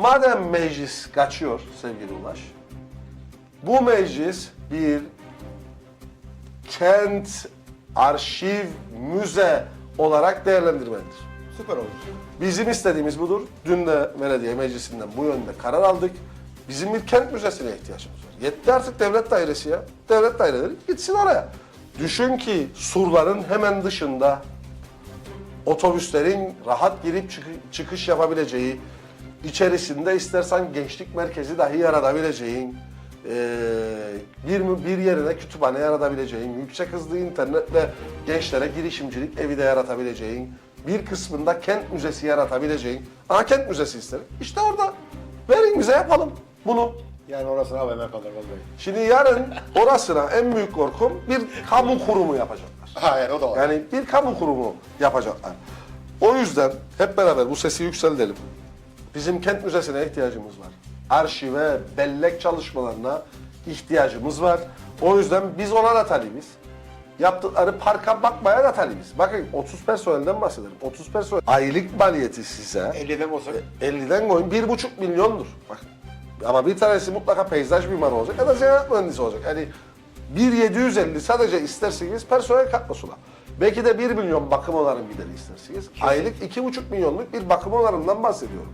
madem meclis kaçıyor sevgili Ulaş, bu meclis bir kent arşiv müze olarak değerlendirmelidir. Süper olur. Bizim istediğimiz budur. Dün de belediye meclisinden bu yönde karar aldık. Bizim bir kent müzesine ihtiyacımız var. Yetti artık devlet dairesi ya. Devlet daireleri gitsin oraya. Düşün ki surların hemen dışında otobüslerin rahat girip çıkı- çıkış yapabileceği, içerisinde istersen gençlik merkezi dahi yaratabileceğin, eee, bir, bir yerine kütüphane yaratabileceğin, yüksek hızlı internetle gençlere girişimcilik evi de yaratabileceğin, bir kısmında kent müzesi yaratabileceğin, aha kent müzesi isterim. İşte orada verin bize yapalım bunu. Yani orasına AVM kalır vallahi. Şimdi yarın orasına en büyük korkum bir kamu kurumu yapacaklar. Ha yani o da var. Yani bir kamu kurumu yapacaklar. O yüzden hep beraber bu sesi yükseltelim. Bizim kent müzesine ihtiyacımız var. Arşive, bellek çalışmalarına ihtiyacımız var. O yüzden biz ona da talibiz. Yaptıkları parka bakmaya da talibiz. Bakın 30 personelden bahsedelim. 30 personel aylık maliyeti size 50'den olsa 50'den koyun 1,5 milyondur. Bak. Ama bir tanesi mutlaka peyzaj mimarı olacak ya da ziraat mühendisi olacak. Yani 1.750 sadece isterseniz personel katmasına. Belki de 1 milyon bakım onarım gideri istersiniz. Aylık 2,5 milyonluk bir bakım onarımdan bahsediyorum.